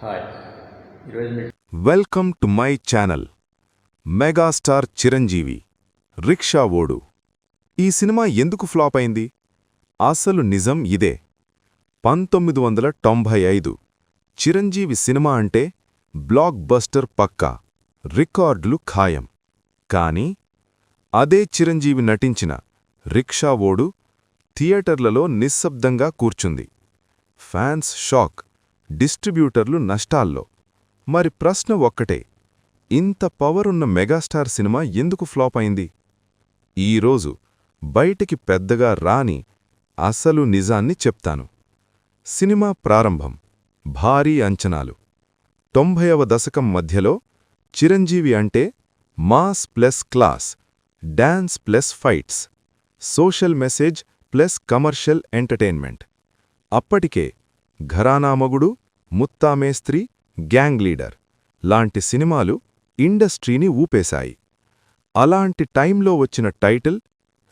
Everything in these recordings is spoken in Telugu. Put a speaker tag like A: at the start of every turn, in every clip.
A: Hi.
B: Welcome to my channel. Megastar Chiranjeevi Rikshavodu. ఈ సినిమా ఎందుకు ఫ్లాప్ అయింది? అసలు నిజం ఇదే. పంతొమ్మిది వందల తొంభై ఐదు చిరంజీవి సినిమా అంటే బ్లాక్ బస్టర్ పక్కా రికార్డులు ఖాయం. కాని అదే చిరంజీవి నటించిన రిక్షా ఓడు థియేటర్లలో నిశ్శబ్దంగా కూర్చుంది. Fans shock. డిస్ట్రిబ్యూటర్లు నష్టాల్లో. మరి ప్రశ్న ఒక్కటే ఇంత పవర్ ఉన్న మెగాస్టార్ సినిమా ఎందుకు ఫ్లాప్ అయింది? ఈరోజు బయటికి పెద్దగా రాని అసలు నిజాన్ని చెప్తాను. సినిమా ప్రారంభం భారీ అంచనాలు. తొంభైవ దశకం మధ్యలో చిరంజీవి అంటే mass plus class dance plus fights social message plus commercial entertainment. అప్పటికే ఘరానామగుడు ముత్తామేస్త్రి గ్యాంగ్ లీడర్. లాంటి సినిమాలు ఇండస్ట్రీని ఊపేశాయి. అలాంటి టైంలో వచ్చిన టైటిల్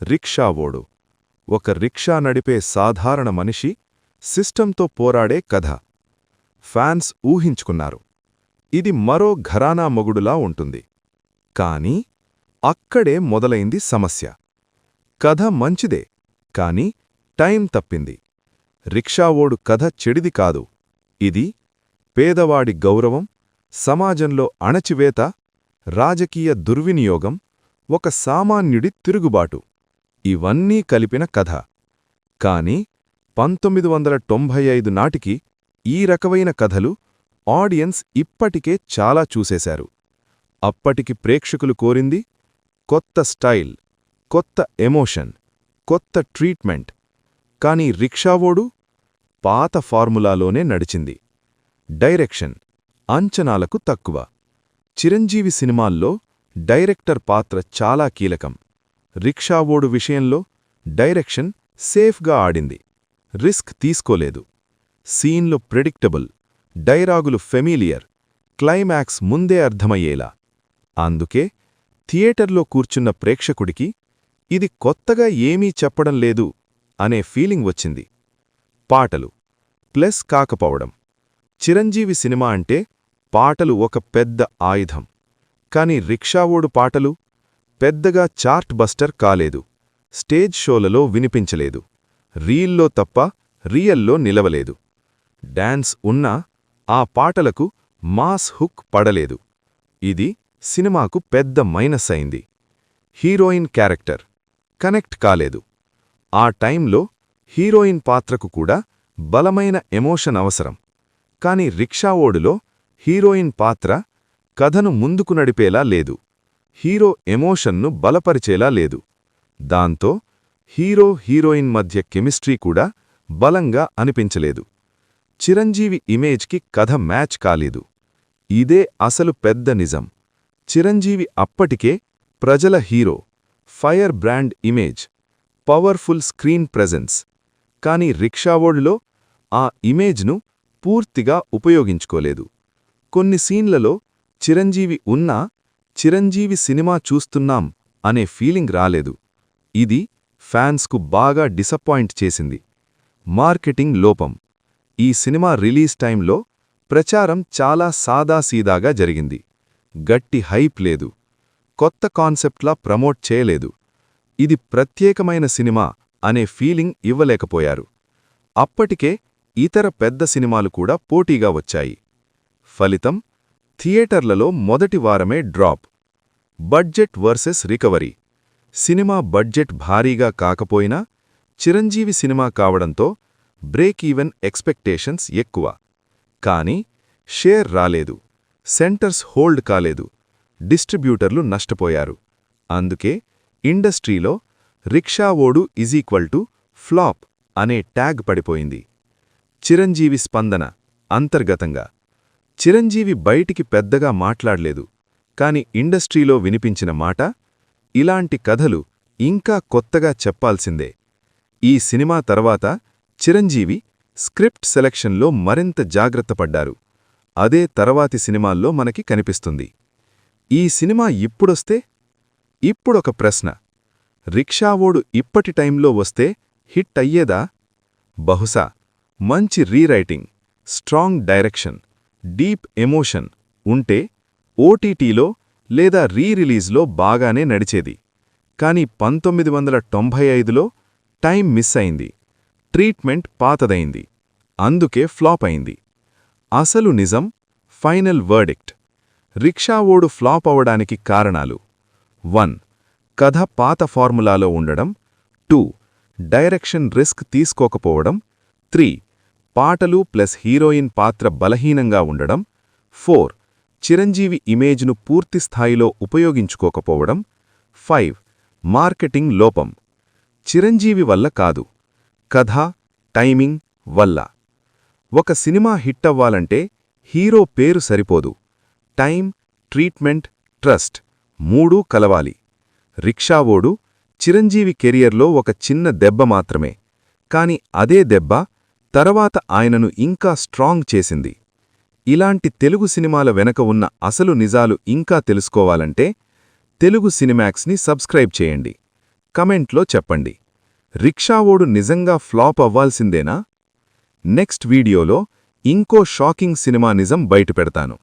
B: రిక్షావోడు ఒక రిక్షా నడిపే సాధారణ మనిషి సిస్టంతో పోరాడే కథ. ఫ్యాన్స్ ఊహించుకున్నారు. ఇది మరో ఘరానా మొగుడులా ఉంటుంది. కాని అక్కడే మొదలైంది సమస్య. కథ మంచిదే కాని టైం తప్పింది. రిక్షావోడు కథ చెడిది కాదు. ఇది పేదవాడి గౌరవం సమాజంలో అణచివేత రాజకీయ దుర్వినియోగం ఒక సామాన్యుడి తిరుగుబాటు. ఇవన్నీ కలిపిన కథ. కాని పంతొమ్మిది వందల తొంభై ఐదు నాటికి ఈ రకమైన కథలు ఆడియన్స్ ఇప్పటికే చాలా చూసేశారు. అప్పటికి ప్రేక్షకులు కోరింది కొత్త స్టైల్ కొత్త ఎమోషన్ కొత్త ట్రీట్మెంట్. కాని రిక్షావోడు పాత ఫార్ములాలోనే నడిచింది. డైరెక్షన్ అంచనాలకు తక్కువ. చిరంజీవి సినిమాల్లో డైరెక్టర్ పాత్ర చాలా కీలకం. రిక్షావోడు విషయంలో డైరెక్షన్ సేఫ్గా ఆడింది. రిస్క్ తీసుకోలేదు. సీన్లు ప్రెడిక్టబుల్ డైరాగులు ఫెమిలియర్ క్లైమాక్స్ ముందే అర్థమయ్యేలా. అందుకే థియేటర్లో కూర్చున్న ప్రేక్షకుడికి ఇది కొత్తగా ఏమీ చెప్పడం లేదు అనే ఫీలింగ్ వచ్చింది. పాటలు ప్లస్ కాకపోవడం. చిరంజీవి సినిమా అంటే పాటలు ఒక పెద్ద ఆయుధం. కాని రిక్షావోడు పాటలు పెద్దగా చార్ట్ బస్టర్ కాలేదు. స్టేజ్ షోలలో వినిపించలేదు. రీల్లో తప్ప రియల్లో నిలవలేదు. డాన్స్ ఉన్నా ఆ పాటలకు మాస్ హుక్ పడలేదు. ఇది సినిమాకు పెద్ద మైనస్ అయింది. హీరోయిన్ క్యారెక్టర్ కనెక్ట్ కాలేదు. ఆ టైంలో హీరోయిన్ పాత్రకు కూడా బలమైన ఎమోషన్ అవసరం. కాని రిక్షావోడులో హీరోయిన్ పాత్ర కథను ముందుకు నడిపేలా లేదు. హీరో ఎమోషన్ను బలపరిచేలా లేదు. దాంతో హీరో హీరోయిన్ మధ్య కెమిస్ట్రీ కూడా బలంగా అనిపించలేదు. చిరంజీవి ఇమేజ్కి కథ మ్యాచ్ కాలేదు. ఇదే అసలు పెద్ద నిజం. చిరంజీవి అప్పటికే ప్రజల hero fire brand image powerful screen presence. కాని రిక్షావోడ్లో ఆ ఇమేజ్ను పూర్తిగా ఉపయోగించుకోలేదు. కొన్ని సీన్లలో చిరంజీవి ఉన్నా చిరంజీవి సినిమా చూస్తున్నాం అనే ఫీలింగ్ రాలేదు. ఇది ఫ్యాన్స్కు బాగా డిసప్పాయింట్ చేసింది. మార్కెటింగ్ లోపం. ఈ సినిమా రిలీజ్ టైంలో ప్రచారం చాలా సాదాసీదాగా జరిగింది. గట్టి హైప్ లేదు. కొత్త కాన్సెప్ట్లా ప్రమోట్ చేయలేదు. ఇది ప్రత్యేకమైన సినిమా అనే ఫీలింగ్ ఇవ్వలేకపోయారు. అప్పటికే ఇతర పెద్ద సినిమాలు కూడా పోటీగా వచ్చాయి. ఫలితం థియేటర్లలో మొదటి వారమే drop. Budget versus recovery. Cinema budget భారీగా కాకపోయినా చిరంజీవి సినిమా కావడంతో బ్రేక్ ఈవెన్ ఎక్స్పెక్టేషన్స్ ఎక్కువ. కానీ షేర్ రాలేదు. సెంటర్స్ హోల్డ్ కాలేదు. డిస్ట్రిబ్యూటర్లు నష్టపోయారు. అందుకే ఇండస్ట్రీలో Rikshavodu equal to flop అనే ట్యాగ్ పడిపోయింది. చిరంజీవి స్పందన అంతర్గతంగా. చిరంజీవి బయటికి పెద్దగా మాట్లాడలేదు కాని ఇండస్ట్రీలో వినిపించిన మాట ఇలాంటి కథలు ఇంకా కొత్తగా చెప్పాల్సిందే. ఈ సినిమా తర్వాత చిరంజీవి స్క్రిప్ట్ సెలక్షన్లో మరింత జాగ్రత్తపడ్డారు అదే తర్వాతి సినిమాల్లో మనకి కనిపిస్తుంది. ఈ సినిమా ఇప్పుడొస్తే ఇప్పుడొక ప్రశ్న. రిక్షావోడు ఇప్పటి టైంలో వస్తే హిట్ అయ్యేదా? బహుశా మంచి rewriting strong direction deep emotion ఉంటే ఓటీటీలో లేదా రీరిలీజ్లో బాగానే నడిచేది. కానీ పంతొమ్మిది వందల తొంభై ఐదులో టైం మిస్ అయింది. ట్రీట్మెంట్ పాతదైంది. అందుకే ఫ్లాప్ అయింది. అసలు నిజం? Final verdict. రిక్షావోడు ఫ్లాప్ అవడానికి కారణాలు. వన్ కథ పాత ఫార్ములాలో ఉండడం. టూ డైరెక్షన్ రిస్క్ తీసుకోకపోవడం. త్రీ పాటలు ప్లస్ హీరోయిన్ పాత్ర బలహీనంగా ఉండడం. ఫోర్ చిరంజీవి ఇమేజ్ను పూర్తిస్థాయిలో ఉపయోగించుకోకపోవడం. ఫైవ్ మార్కెటింగ్ లోపం. చిరంజీవి వల్ల కాదు. కథ టైమింగ్ వల్ల. ఒక సినిమా హిట్ అవ్వాలంటే హీరో పేరు సరిపోదు. టైం ట్రీట్మెంట్ ట్రస్ట్ మూడూ కలవాలి. రిక్షావోడు చిరంజీవి కెరియర్లో ఒక చిన్న దెబ్బ మాత్రమే. కాని అదే దెబ్బ తర్వాత ఆయనను ఇంకా స్ట్రాంగ్ చేసింది. ఇలాంటి తెలుగు సినిమాల వెనక ఉన్న అసలు నిజాలు ఇంకా తెలుసుకోవాలంటే తెలుగు సినిమాక్స్ని సబ్స్క్రైబ్ చేయండి. కమెంట్లో చెప్పండి. రిక్షావోడు నిజంగా ఫ్లాప్ అవ్వాల్సిందేనా? నెక్స్ట్ వీడియోలో ఇంకో షాకింగ్ సినిమా నిజం బయటపెడతాను.